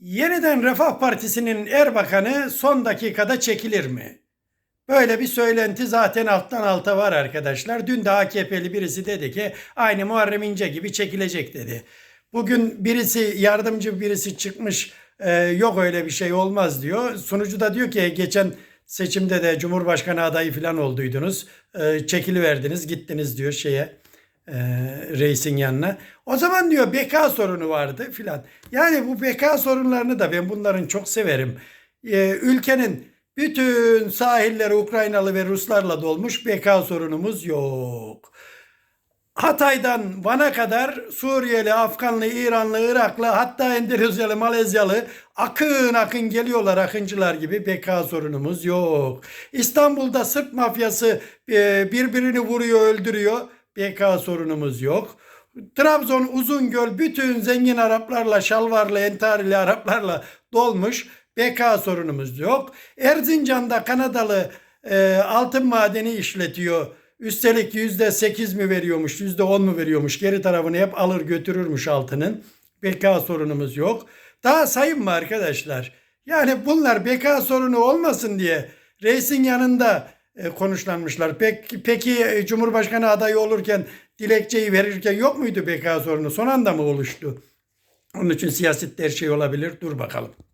Yeniden Refah Partisi'nin Erbakanı son dakikada çekilir mi? Böyle bir söylenti zaten alttan alta var arkadaşlar. Dün de AKP'li birisi dedi ki aynı Muharrem İnce gibi çekilecek dedi. Bugün birisi yardımcı birisi çıkmış e, yok öyle bir şey olmaz diyor. Sunucu da diyor ki geçen seçimde de Cumhurbaşkanı adayı falan olduydunuz. E, çekiliverdiniz gittiniz diyor şeye e, reisin yanına. O zaman diyor beka sorunu vardı filan. Yani bu beka sorunlarını da ben bunların çok severim. E, ülkenin bütün sahilleri Ukraynalı ve Ruslarla dolmuş beka sorunumuz yok. Hatay'dan Van'a kadar Suriyeli, Afganlı, İranlı, Iraklı hatta Endonezyalı, Malezyalı akın akın geliyorlar akıncılar gibi beka sorunumuz yok. İstanbul'da Sırp mafyası e, birbirini vuruyor öldürüyor beka sorunumuz yok. Trabzon, Uzungöl bütün zengin Araplarla, şalvarlı, entarili Araplarla dolmuş. BK sorunumuz yok. Erzincan'da Kanadalı e, altın madeni işletiyor. Üstelik yüzde sekiz mi veriyormuş, yüzde on mu veriyormuş? Geri tarafını hep alır götürürmüş altının. BK sorunumuz yok. Daha sayın mı arkadaşlar? Yani bunlar BK sorunu olmasın diye reisin yanında konuşlanmışlar. Peki, peki e, Cumhurbaşkanı adayı olurken dilekçeyi verirken yok muydu BK sorunu? Son anda mı oluştu? Onun için siyasette her şey olabilir. Dur bakalım.